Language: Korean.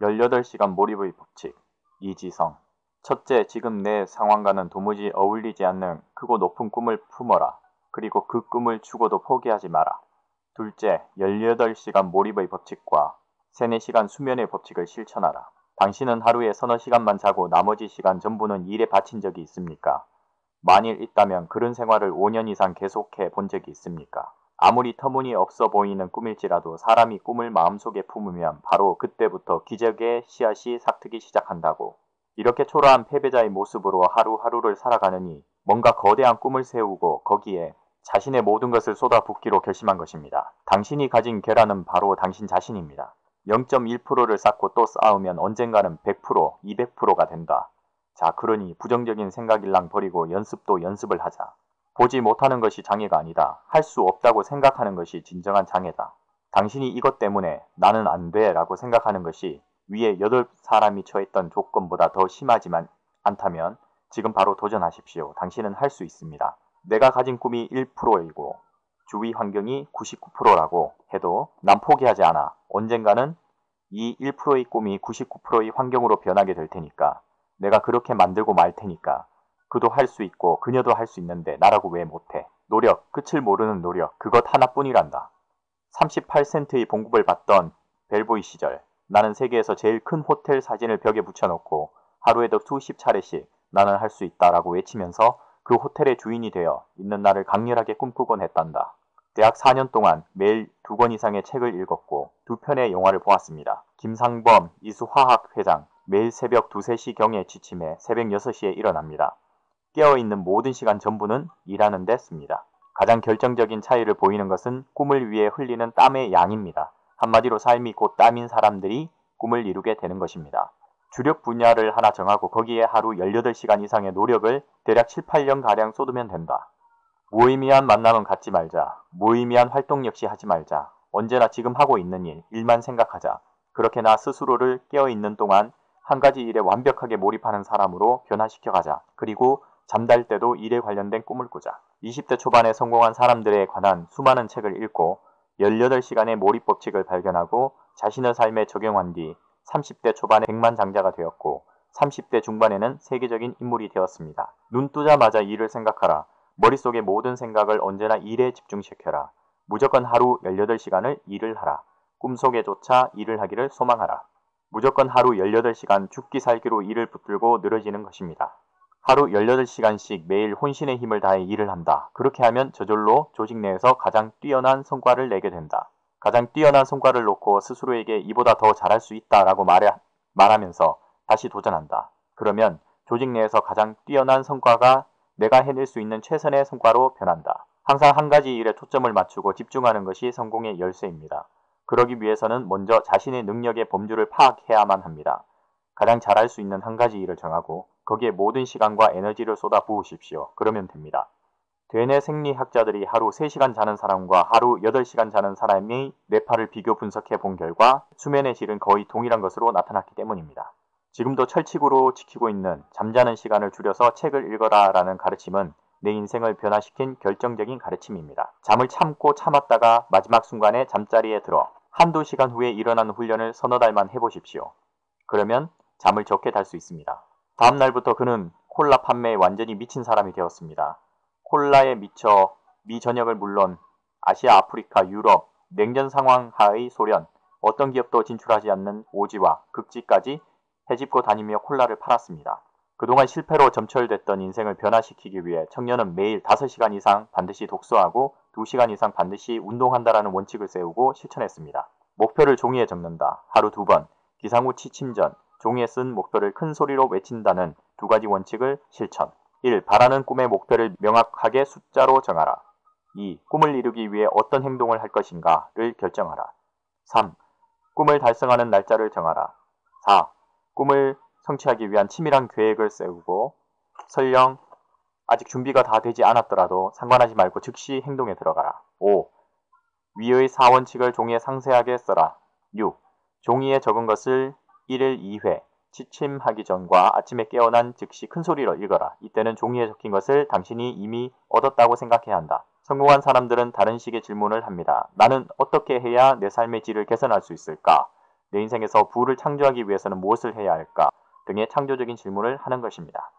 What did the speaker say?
18시간 몰입의 법칙 이지성 첫째, 지금 내 상황과는 도무지 어울리지 않는 크고 높은 꿈을 품어라. 그리고 그 꿈을 죽어도 포기하지 마라. 둘째, 18시간 몰입의 법칙과 3, 4시간 수면의 법칙을 실천하라. 당신은 하루에 서너 시간만 자고 나머지 시간 전부는 일에 바친 적이 있습니까? 만일 있다면 그런 생활을 5년 이상 계속해 본 적이 있습니까? 아무리 터무니없어 보이는 꿈일지라도 사람이 꿈을 마음속에 품으면 바로 그때부터 기적의 씨앗이 삭트기 시작한다고. 이렇게 초라한 패배자의 모습으로 하루하루를 살아가느니 뭔가 거대한 꿈을 세우고 거기에 자신의 모든 것을 쏟아붓기로 결심한 것입니다. 당신이 가진 계란은 바로 당신 자신입니다. 0.1%를 쌓고 또 쌓으면 언젠가는 100%, 200%가 된다. 자, 그러니 부정적인 생각일랑 버리고 연습도 연습을 하자. 보지 못하는 것이 장애가 아니다. 할 수 없다고 생각하는 것이 진정한 장애다. 당신이 이것 때문에 나는 안 돼 라고 생각하는 것이 위에 여덟 사람이 처했던 조건보다 더 심하지만 않다면 지금 바로 도전하십시오. 당신은 할 수 있습니다. 내가 가진 꿈이 1%이고 주위 환경이 99%라고 해도 난 포기하지 않아. 언젠가는 이 1%의 꿈이 99%의 환경으로 변하게 될 테니까 내가 그렇게 만들고 말 테니까 그도 할 수 있고 그녀도 할 수 있는데 나라고 왜 못해? 노력, 끝을 모르는 노력, 그것 하나뿐이란다. 38센트의 봉급을 받던 벨보이 시절 나는 세계에서 제일 큰 호텔 사진을 벽에 붙여놓고 하루에도 수십 차례씩 나는 할 수 있다라고 외치면서 그 호텔의 주인이 되어 있는 날을 강렬하게 꿈꾸곤 했단다. 대학 4년 동안 매일 두 권 이상의 책을 읽었고 두 편의 영화를 보았습니다. 김상범 이수화학 회장 매일 새벽 2, 3시 경에 지침해 새벽 6시에 일어납니다. 깨어있는 모든 시간 전부는 일하는 데 씁니다. 가장 결정적인 차이를 보이는 것은 꿈을 위해 흘리는 땀의 양입니다. 한마디로 삶이 곧 땀인 사람들이 꿈을 이루게 되는 것입니다. 주력 분야를 하나 정하고 거기에 하루 18시간 이상의 노력을 대략 7, 8년가량 쏟으면 된다. 무의미한 만남은 갖지 말자. 무의미한 활동 역시 하지 말자. 언제나 지금 하고 있는 일, 일만 생각하자. 그렇게 나 스스로를 깨어있는 동안 한 가지 일에 완벽하게 몰입하는 사람으로 변화시켜 가자. 그리고 잠잘 때도 일에 관련된 꿈을 꾸자. 20대 초반에 성공한 사람들에 관한 수많은 책을 읽고 18시간의 몰입 법칙을 발견하고 자신의 삶에 적용한 뒤 30대 초반에 백만장자가 되었고 30대 중반에는 세계적인 인물이 되었습니다. 눈 뜨자마자 일을 생각하라. 머릿속의 모든 생각을 언제나 일에 집중시켜라. 무조건 하루 18시간을 일을 하라. 꿈속에조차 일을 하기를 소망하라. 무조건 하루 18시간 죽기 살기로 일을 붙들고 늘어지는 것입니다. 하루 18시간씩 매일 혼신의 힘을 다해 일을 한다. 그렇게 하면 저절로 조직 내에서 가장 뛰어난 성과를 내게 된다. 가장 뛰어난 성과를 놓고 스스로에게 이보다 더 잘할 수 있다라고 말하면서 다시 도전한다. 그러면 조직 내에서 가장 뛰어난 성과가 내가 해낼 수 있는 최선의 성과로 변한다. 항상 한 가지 일에 초점을 맞추고 집중하는 것이 성공의 열쇠입니다. 그러기 위해서는 먼저 자신의 능력의 범주를 파악해야만 합니다. 가장 잘할 수 있는 한 가지 일을 정하고 거기에 모든 시간과 에너지를 쏟아 부으십시오. 그러면 됩니다. 되뇌 생리학자들이 하루 3시간 자는 사람과 하루 8시간 자는 사람이 뇌파를 비교 분석해 본 결과 수면의 질은 거의 동일한 것으로 나타났기 때문입니다. 지금도 철칙으로 지키고 있는 잠자는 시간을 줄여서 책을 읽어라 라는 가르침은 내 인생을 변화시킨 결정적인 가르침입니다. 잠을 참고 참았다가 마지막 순간에 잠자리에 들어 한두 시간 후에 일어나는 훈련을 서너 달만 해보십시오. 그러면 잠을 적게 잘 수 있습니다. 다음 날부터 그는 콜라 판매에 완전히 미친 사람이 되었습니다. 콜라에 미쳐 미 전역을 물론 아시아, 아프리카, 유럽, 냉전 상황 하의 소련, 어떤 기업도 진출하지 않는 오지와 극지까지 해집고 다니며 콜라를 팔았습니다. 그동안 실패로 점철됐던 인생을 변화시키기 위해 청년은 매일 5시간 이상 반드시 독서하고 2시간 이상 반드시 운동한다라는 원칙을 세우고 실천했습니다. 목표를 종이에 적는다. 하루 두 번. 기상 후 취침 전. 종이에 쓴 목표를 큰 소리로 외친다는 두 가지 원칙을 실천. 1. 바라는 꿈의 목표를 명확하게 숫자로 정하라. 2. 꿈을 이루기 위해 어떤 행동을 할 것인가를 결정하라. 3. 꿈을 달성하는 날짜를 정하라. 4. 꿈을 성취하기 위한 치밀한 계획을 세우고 설령 아직 준비가 다 되지 않았더라도 상관하지 말고 즉시 행동에 들어가라. 5. 위의 4원칙을 종이에 상세하게 써라. 6. 종이에 적은 것을 1일 2회 취침하기 전과 아침에 깨어난 즉시 큰 소리로 읽어라. 이때는 종이에 적힌 것을 당신이 이미 얻었다고 생각해야 한다. 성공한 사람들은 다른 식의 질문을 합니다. 나는 어떻게 해야 내 삶의 질을 개선할 수 있을까? 내 인생에서 부를 창조하기 위해서는 무엇을 해야 할까 등의 창조적인 질문을 하는 것입니다.